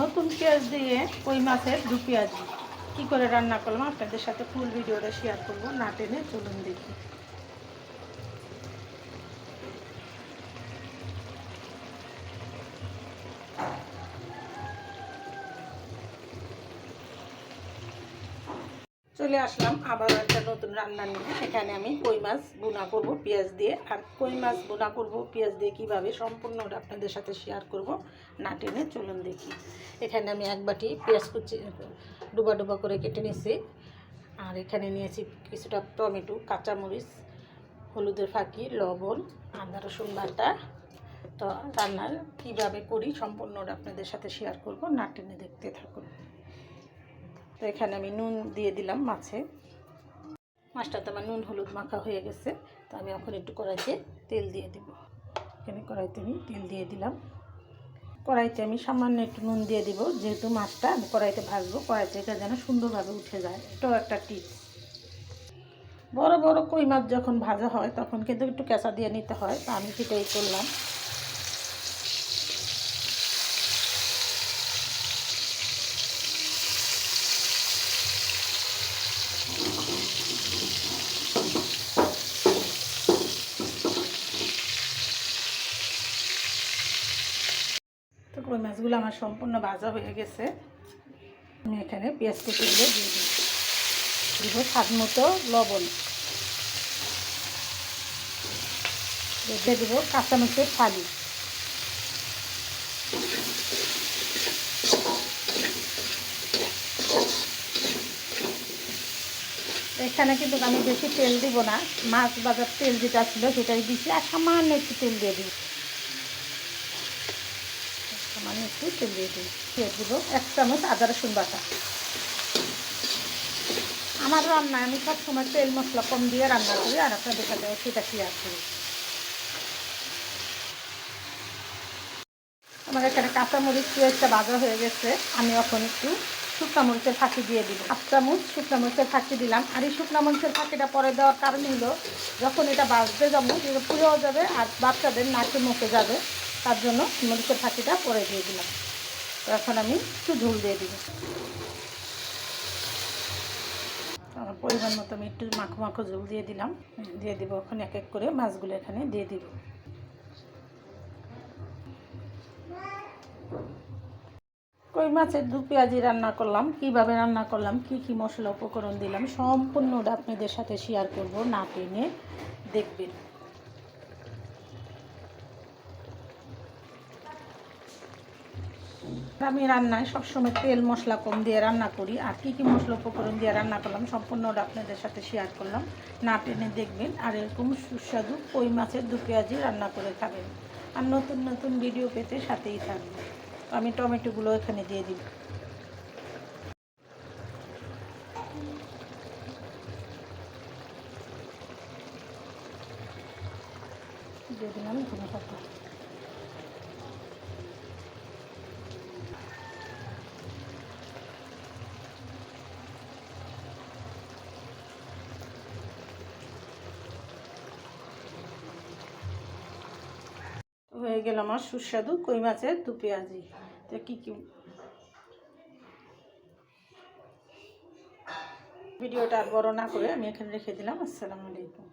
নতুন পেঁয়াজ দিয়ে কই মাছের দু পেঁয়াজি। কী করে রান্না করলাম? আপনাদের সাথে ফুল ভিডিওটা শেয়ার করব। না টেনে চলুন দেখি। চলে আসলাম আবার একটা নতুন রান্না নিয়ে। এখানে আমি কই মাছ বোনা করব, পেঁয়াজ দিয়ে। আর কই মাছ বোনা করব, পেঁয়াজ দিয়ে কীভাবে সম্পূর্ণ সম্পূর্ণটা আপনাদের সাথে শেয়ার করব, না টেনে চলুন দেখি। এখানে আমি এক বাটি পেঁয়াজ কুচি, ডুবা ডুবা করে কেটে নিয়েছি। আর এখানে নিয়েছি কিছুটা টমেটো, কাঁচামরিচ, হলুদের ফাঁকি, লবণ, আদা, রসুন বাটা। তো রান্নার কীভাবে করি সম্পূর্ণ সম্পূর্ণটা আপনাদের সাথে শেয়ার করব, না টেনে দেখতে থাকুন। তো এখানে আমি নুন দিয়ে দিলাম মাছে। মাছটাতে আমার নুন, হলুদ মাখা হয়ে গেছে। তো আমি এখন একটু কড়াইতে তেল দিয়ে দিব। এখানে কড়াইতে আমি তেল দিয়ে দিলাম। কড়াইতে আমি সামান্য একটু নুন দিয়ে দিব। যেহেতু মাছটা আমি কড়াইতে ভাজবো কড়াই থেকে যেন সুন্দরভাবে উঠে যায়। এটাও একটা টিপস বড় বড় কই মাছ যখন ভাজা হয়, তখন কিন্তু একটু কেঁচা দিয়ে নিতে হয়। তো আমি সেটাই করলাম। কই মাছগুলো আমার সম্পূর্ণ ভাজা হয়ে গেছে। আমি এখানে পেঁয়াজ কুচিগুলো দিয়ে দিই দিব স্বাদ মতো লবণ। দিয়ে দেবো কাঁচামরিচের ফালি। এখানে কিন্তু আমি বেশি তেল দিব না। মাছ বাজার তেল যেটা ছিল সেটাই দিচ্ছি আর সামান্য একটু তেল দিয়ে দিই সামান্য একটু তেল দিয়ে দিই। দিয়ে দেবো এক চামচ আদা রসুন বাটা। আমার রান্নায় আমি সবসময় তেল মশলা কম দিয়ে রান্না করি আর আপনাদের সাথে সেটা শেয়ার করি। আমার এখানে কাঁচামরিচ পেঁয়াজটা ভাজা হয়ে গেছে। আমি এখন একটু শুকনা মরিচের ফাঁকি দিয়ে দিলাম হাফ চামচ শুকনা মরিচের ফাঁকি দিলাম। আর এই শুকনা মরিচের ফাঁকিটা পরে দেওয়ার কারণ হলো, যখন এটা বাজতে যাব পুড়েও যাবে আর বাচ্চাদের নাকে মুখে যাবে তার জন্য মরিচের ফাঁকিটা পরে দিয়ে দিলাম। তো এখন আমি একটু ঝোল দিয়ে দিব। আমার পরিমাণ মতো আমি একটু মাখো মাখো ঝোল দিয়ে দিলাম। দিয়ে দিব এখন এক এক করে মাছগুলো এখানে দিয়ে দিব। কই মাছের দু পেঁয়াজি রান্না করলাম, কীভাবে রান্না করলাম, কি কি মশলা উপকরণ দিলাম সম্পূর্ণটা আপনাদের সাথে শেয়ার করব, না টেনে দেখবেন। আমি রান্নায় সবসময় তেল, মশলা কম দিয়ে রান্না করি। আর কী কী মশলা উপকরণ দিয়ে রান্না করলাম, সম্পূর্ণটা আপনাদের সাথে শেয়ার করলাম। না টেনে দেখবেন, আর এরকম সুস্বাদু কই মাছের দু পেঁয়াজি রান্না করে খাবেন। আর নতুন নতুন ভিডিও পেতে সাথেই থাকবে আমি টমেটোগুলো এখানে দিয়ে দিব দিয়ে দিলাম ধনে পাতা গেল আমার সুস্বাদু কই মাছের দু পেঁয়াজি। তো কী কী ভিডিওটা আর বড় না করে আমি এখানে রেখে দিলাম। আসসালামু আলাইকুম।